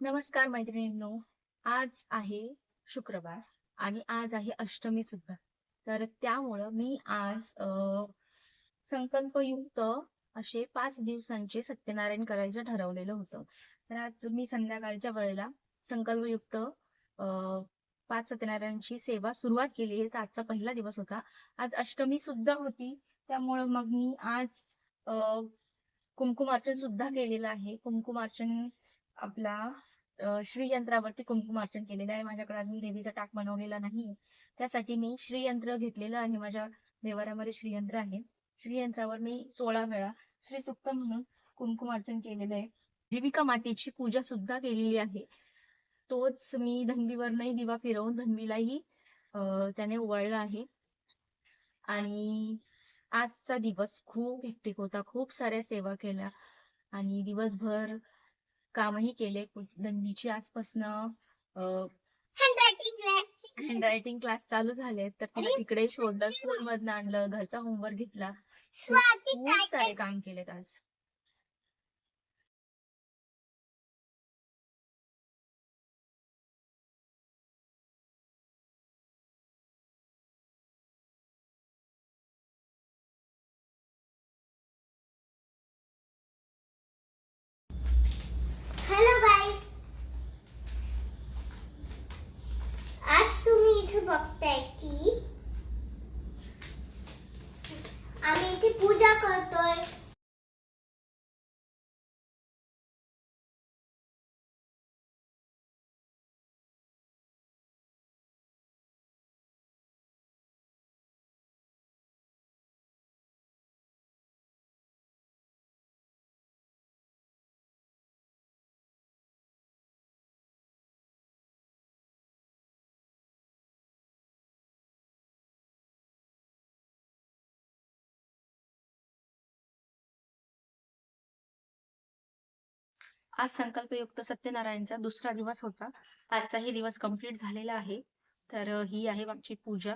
नमस्कार मैत्रिणींनो. आज आहे शुक्रवार आणि आज आहे अष्टमी सुद्धा. तर त्यामुळं मी आज संकल्पयुक्त असे पाच दिवसांचे सत्यनारायण करायचं ठरवलेलं होतं. तर आज मी संध्याकाळच्या वेळेला संकल्पयुक्त अ, पाच सत्यनारायणची सेवा सुरुवात केली. आहे तर आजचा पहिला दिवस होता. आज अष्टमी सुद्धा होती. त्यामुळं मग मी आज अ, कुंकुमार्चन सुद्धा केलेलं आहे. कुमकुमार्चन आपला अ, श्रीयंत्रावरती कुंकुमार्चन केलेलं आहे. माझ्याकडे अजून देवीचा टाक बनवलेला नाही. त्यासाठी मी श्रीयंत्र घेतलेलं आहे. माझ्या देवाऱ्यामध्ये श्रीयंत्र आहे. श्रीयंत्रावर मी सोळा वेळा श्री सुक्त म्हणून कुंकुमार्चन केलेलं आहे. जीविका मातेची पूजा सुद्धा केलेली आहे. तोच मी धनवीवरनही दिवा फिरवून धनवीलाही त्याने ओवाळला आहे. आणि आजचा दिवस खूप हेक्टिक होता. खूप साऱ्या सेवा केल्या. आणि दिवसभर कामही केले दंडीची आजपासनं हँडरायटिंग क्लास चालू झाले तर तिला तिकडे सोडलं स्कूल मधनं आणलं घरचा होमवर्क घेतला. खूप सारे काम केलेत आज. इथे बघताय की आम्ही इथे पूजा करतोय. आज संकल्पयुक्त सत्यनारायणचा दुसरा दिवस होता. आजचाही दिवस कंप्लीट झालेला आहे. तर ही आहे आमची पूजा.